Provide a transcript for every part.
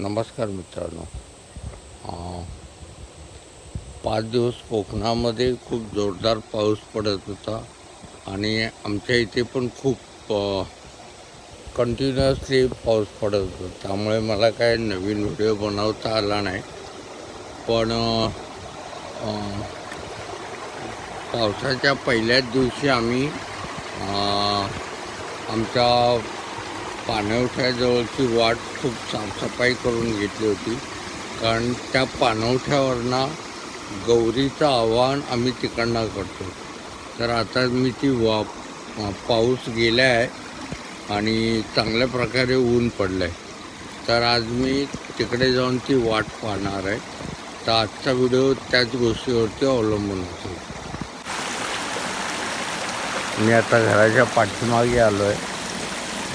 नमस्कार मित्रांनो. पाच दिवस कोकणामध्ये खूप जोरदार पाऊस पडत होता आणि आमच्या इथे पण खूप कंटिन्युअसली पाऊस पडत होता. त्यामुळे मला काय नवीन व्हिडिओ बनवता आला नाही. पण पावसाच्या पहिल्याच दिवशी आम्ही आमच्या पाणवठ्याजवळची वाट खूप साफसफाई करून घेतली होती. कारण त्या पाणवठ्यावरनं गौरीचं आव्हान आम्ही तिकडनं करतो. तर आता मी ती वा पाऊस गेला आहे आणि चांगल्या प्रकारे ऊन पडलं आहे तर आज मी तिकडे जाऊन ती वाट पाहणार आहे. तर आजचा व्हिडिओ त्याच गोष्टीवरती अवलंबून असेल मी आता घराच्या पाठीमागे आलो आहे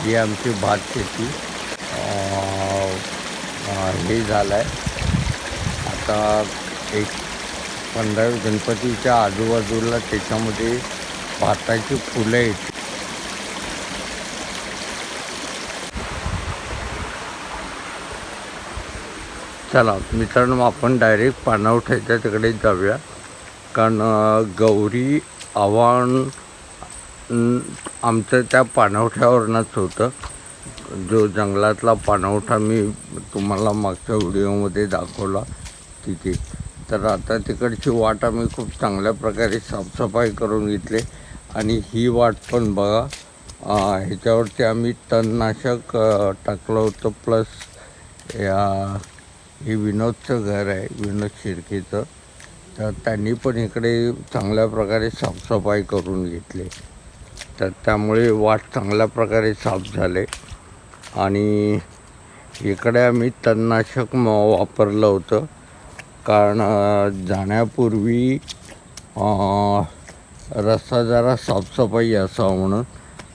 ही आमची भात शेती. हे झालं आहे आता एक पंधरा गणपतीच्या आजूबाजूला त्याच्यामध्ये भाताची फुलं आहेत. चला मित्रांनो आपण डायरेक्ट पानावठ्याच्या तिकडे जाऊया. कारण गौरी आव्हान आमचं त्या पाणवठ्यावरनंच होतं. जो जंगलातला पाणवठा मी तुम्हाला मागच्या व्हिडिओमध्ये दाखवला तिथे. तर आता तिकडची वाट आम्ही खूप चांगल्या प्रकारे साफसफाई करून घेतली. आणि ही वाट पण बघा ह्याच्यावरती आम्ही तणनाशक टाकलं होतं. प्लस या हे विनोदचं घर आहे विनोद शिर्केचं. तर त्यांनी पण इकडे चांगल्या प्रकारे साफसफाई करून घेतली. तर त्यामुळे वाट चांगल्या प्रकारे साफ झाले. आणि इकडे आम्ही तणनाशक म वापरलं होतं. कारण जाण्यापूर्वी रस्ता जरा साफसफाई असावा म्हणून.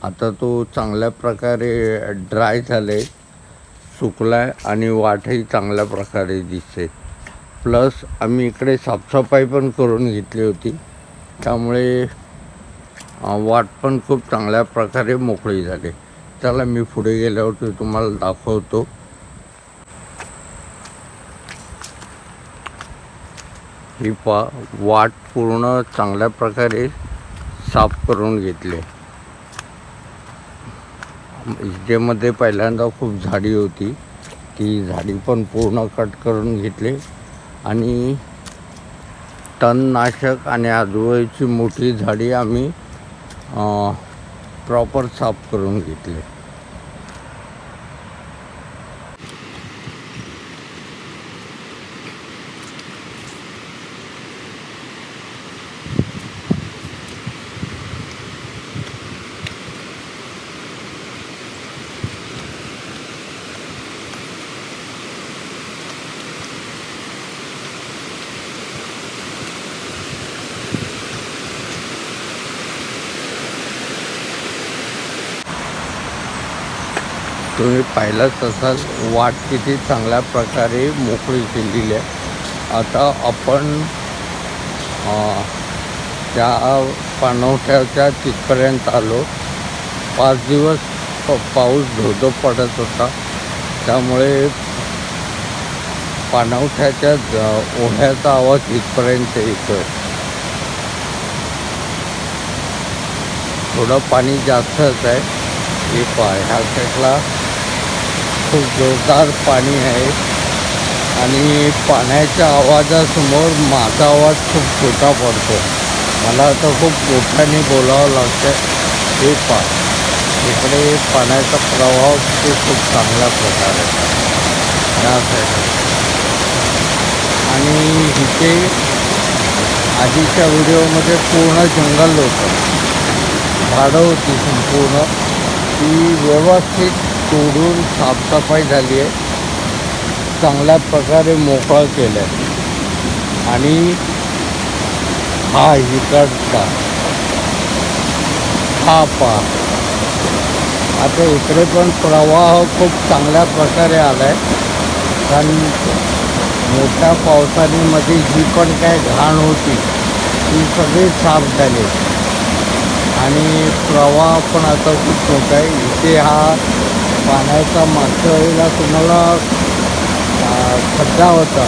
आता तो चांगल्या प्रकारे ड्राय झाले सुकला आहे आणि वाटही चांगल्या प्रकारे दिसते. प्लस आम्ही इकडे साफसफाई पण करून घेतली होती. त्यामुळे वाट पण खूप चांगल्या प्रकारे मोकळी झाली. त्याला मी पुढे गेल्यावरती तुम्हाला दाखवतो. ही पा वाट पूर्ण चांगल्या प्रकारे साफ करून घेतली. इजेमध्ये पहिल्यांदा खूप झाडी होती. ती झाडी पण पूर्ण कट करून घेतली. आणि तणनाशक आणि आजूबाजूची मोठी झाडी आम्ही प्रॉपर साफ करून घेतली. तुम्ही पाहिलंच असाल वाट किती चांगल्या प्रकारे मोकळी केलेली आहे. आता आपण त्या पाणवठ्याच्या तिथपर्यंत आलो. पाच दिवस प- पाऊस धोधो पडत होता. त्यामुळे पाणवठ्याच्या ओढ्याचा आवाज इथपर्यंत येतोय. थोडं पाणी जास्तच आहे. हे पहा ह्या साईडला खूप जोरदार पाणी आहे. आणि पाण्याच्या आवाजासमोर माझा आवाज खूप छोटा पडतो. मला आता खूप मोठ्याने बोलावं लागतं हे पा इकडे पाण्याचा प्रवाह ते खूप चांगल्या प्रकारे या साईडला आणि इथे आधीच्या व्हिडिओमध्ये पूर्ण जंगल होतं. झाडं होती संपूर्ण. ती व्यवस्थित तोडून साफसफाई झाली आहे. चांगल्या प्रकारे मोकळं केलं आहे आणि हा इकडचा हा पा आता इकडे पण प्रवाह खूप चांगल्या प्रकारे आला आहे कारण मोठ्या पावसाळीमध्ये जी पण काय घाण होती. ती सगळी साफ झाली. आणि प्रवाह पण आता खूप मोठा आहे. इथे हा पाण्याचा मागच्या वेळेला तुम्हाला खड्डा होता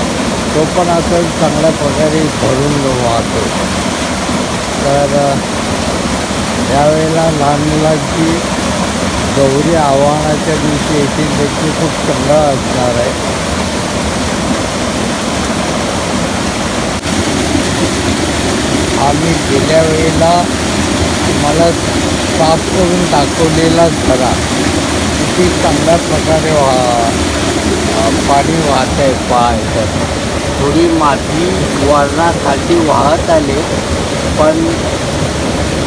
तो पण असं चांगल्या प्रकारे भरून वाहतो तर यावेळेला लहान मुलांची गौरी आव्हानाच्या दिवशी येथील देखील खूप चांगला असणार आहे. आम्ही गेल्या वेळेला मला साफ करून दाखवलेला झरा किती चांगल्या प्रकारे वाह पाणी वाहत आहे पाहायचं थोडी माती वरणाखाली वाहत आले पण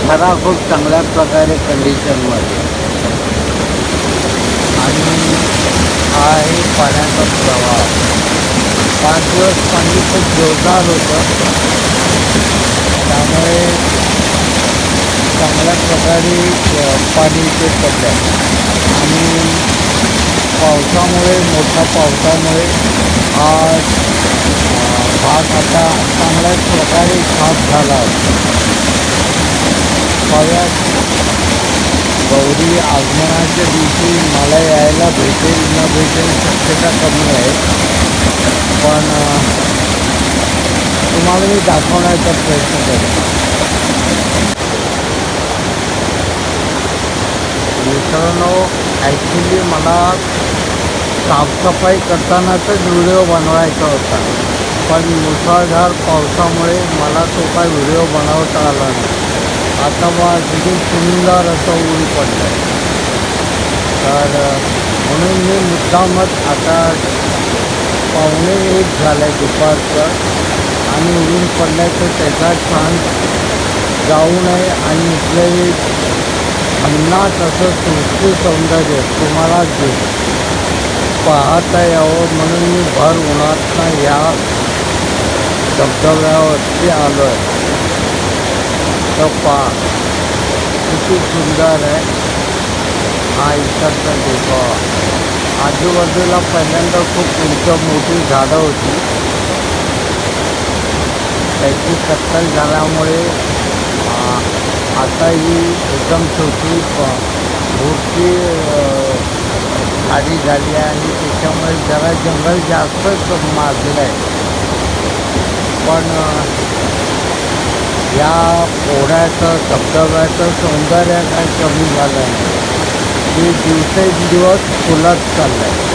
खरा खूप चांगल्या प्रकारे कंडिशनमध्ये आणि हा आहे पाण्याचा प्रवाह. पाच दिवस पाणी खूप जोरदार होतं. त्यामुळे चांगल्या प्रकारे पाणी इथे पडलं आणि पावसामुळे मोठ्या पावसामुळे हा भाग आता चांगल्याच प्रकारे खास झाला. आहे. गौरी आगमनाच्या दिवशी मला यायला भेटेल न भेटेल शक्यता कमी आहे. पण तुम्हाला मी दाखवण्याचा प्रयत्न करेन. मित्रांनो ॲक्च्युली मला साफसफाई करतानाचाच व्हिडिओ बनवायचा होता. पण मुसळधार पावसामुळे मला तो काय व्हिडिओ बनवता आला नाही. आता बा किती सुंदर असं ऊन पडलं आहे तर म्हणून मी मुद्दामच आता पावणे एक झालं आहे दुपारचं. आणि ऊन पडल्याचं त्याचा छान जाऊ नये आणि इथलंही पुन्हा तसं सृष्टी सौंदर्य तुम्हाला दे पाहता यावं म्हणून मी भर उन्हातनं या धबधब्यावरती आलो आहे तर पहा किती सुंदर आहे हा इकडचा देखावा. आजूबाजूला पहिल्यांदा खूप उंच मोठी झाडं होती. त्याची कत्तल झाल्यामुळे आता ही एकदम छोटी मोठी अ, झाली आहे. आणि त्याच्यामुळे जरा जंगल जास्तच माजलं आहे. पण या पोहण्याचं धबधब्याचं सौंदर्य काय कमी झालं आहे ते दिवसेंदिवस फुलत चाललं आहे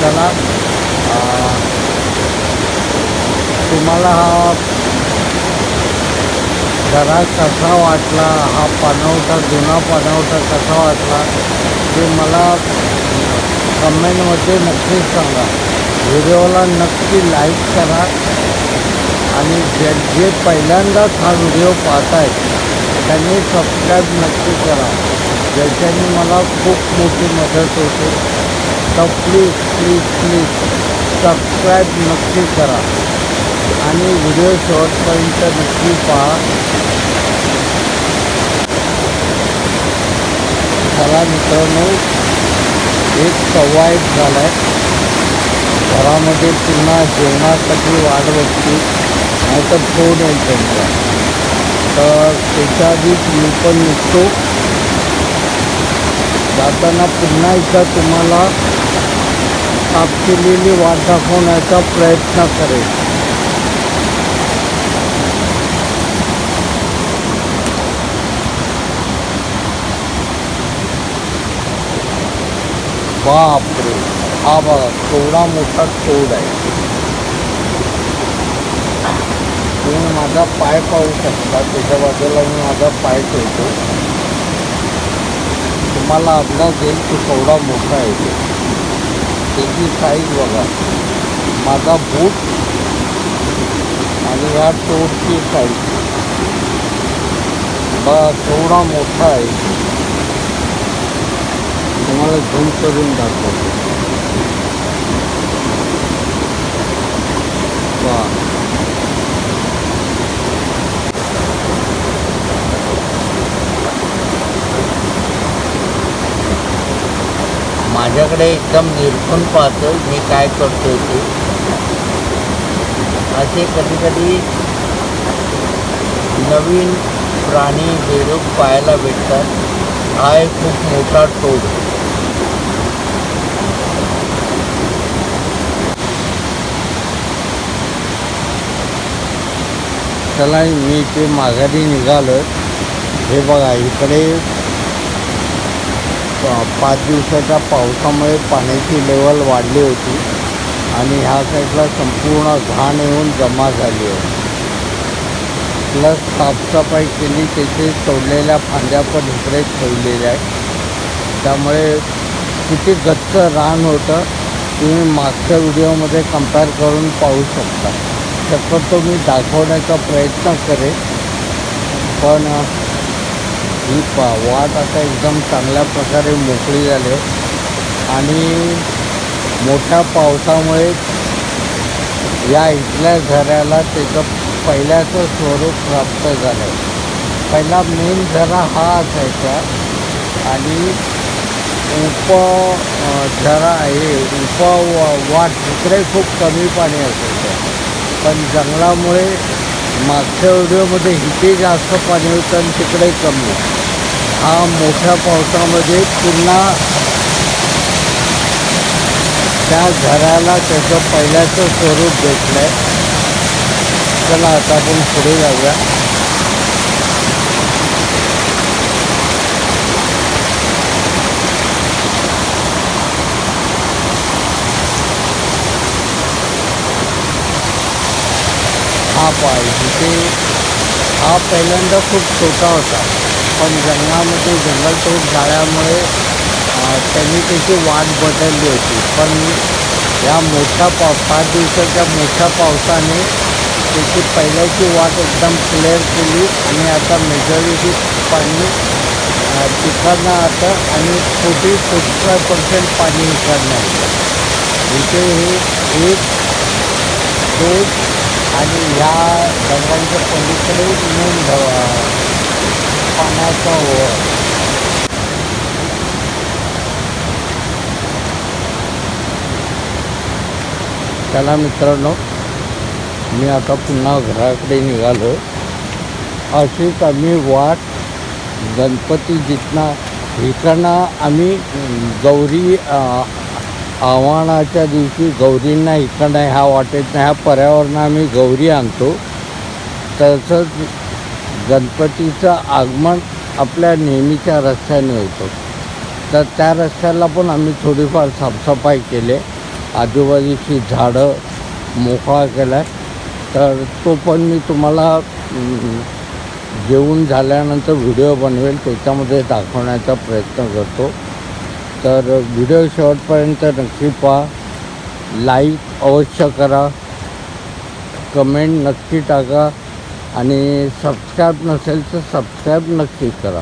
चला तुम्हाला हा जरा कसा वाटला? हा पानवटा जुना पानवटा कसा वाटला? ते मला कमेंटमध्ये नक्कीच सांगा. व्हिडिओला नक्की लाईक करा आणि जे जे पहिल्यांदाच हा व्हिडिओ पाहत आहे त्यांनी सबस्क्राईब नक्की करा. ज्याच्याने मला खूप मोठी मदत होते. तर प्लीज प्लीज प्लीज सबस्क्राईब नक्की करा. आणि व्हिडिओ शॉर्टपर्यंत नक्की पहा. चला मित्रांनो एक सव्वा एक झाला आहे घरामध्ये पुन्हा जेवणासाठी वाट बघते. नाहीतर फोन येईल त्यांचा. तर त्याच्या आधीच मी पण निघतो. जाताना पुन्हा एकदा तुम्हाला साफ केलेली वाट दाखवण्याचा प्रयत्न करेल बापरे. हा बघा केवढा मोठा तोड आहे. तुम्ही माझा पाय पाहू शकता त्याच्या बाजूला मी माझा पाय ठेवतो. तुम्हाला अंदाज येईल की केवढा मोठा आहे तो. त्याची साईज बघा. माझा बूट आणि या तोडची साईज बघा केवढा मोठा आहे. तुम्हाला झूम करून दाखवतो. वा. माझ्याकडे एकदम निरखून पाहतो मी काय करतो ते. असे कधी कधी नवीन प्राणी बेरूप पाहायला भेटतात. हा एक खूप मोठा टोक. चला मी ते माघारी निघालो हे बघा इकडे पाच दिवसाच्या पावसामुळे पाण्याची लेवल वाढली होती आणि ह्या साईडला संपूर्ण घाण येऊन जमा झाली आहे. प्लस साफसफाई केली त्याचे तोडलेल्या फांद्या पण इकडे ठेवलेल्या आहेत. त्यामुळे किती गच्च रान होतं तुम्ही मागच्या व्हिडिओमध्ये कंपेअर करून पाहू शकता. शक्यतो मी दाखवण्याचा प्रयत्न करेन. पण ही पा वाट आता एकदम चांगल्या प्रकारे मोकळी झाली आणि मोठ्या पावसामुळे या इथल्या झऱ्याला त्याचं पहिल्याचं स्वरूप प्राप्त झालं आहे पहिला मेन झरा हा असायचा. आणि उप झरा आहे. उप वाट तिकडे खूप कमी पाणी असायचं. पण जंगलामुळे मागच्या व्हिडिओमध्ये इथे जास्त पाणी होतं आणि तिकडे कमी. हा मोठ्या पावसामध्ये पुन्हा त्या घराला त्याचं पहिल्याचं स्वरूप भेटलं आहे चला आता आपण पुढे जाऊया. हा पाय तिथे हा पहिल्यांदा खूप छोटा होता. पण जंगलामध्ये जंगलतोड झाल्यामुळे त्यांनी त्याची वाट बदलली होती. पण या मोठ्या पाव पाच दिवसाच्या मोठ्या पावसाने त्याची पहिल्याची वाट एकदम क्लिअर केली आणि आता मेजॉरिटी पाणी अं, तिकडनं आता आणि फोर्टी फोर्टी फाय पर्सेंट पाणी इकडनं येतं इथे हे एक दोन आणि ह्या दगडांच्या पलीकडे मेन पाण्याचा ओढ त्याला मित्रांनो मी आता पुन्हा घराकडे निघालो. अशीच आम्ही वाट गणपती जितना इकडनं आम्ही गौरी आव्हानाच्या दिवशी गौरींना इकडं नाही हा वाटेत नाही ह्या पर्यावरण आम्ही गौरी आणतो. तसंच गणपतीचं आगमन आपल्या नेहमीच्या रस्त्याने होतं. तर त्या रस्त्याला पण आम्ही थोडीफार साफसफाई केली. आजूबाजूची झाडं मोकळा केला तर तो पण मी तुम्हाला जेवून झाल्यानंतर व्हिडिओ बनवेल त्याच्यामध्ये दाखवण्याचा प्रयत्न करतो. तर व्हिडिओ शेवटपर्यंत नक्की पहा. लाईक अवश्य करा. कमेंट नक्की टाका. आणि सबस्क्राईब नसेल तर सबस्क्राईब नक्की करा.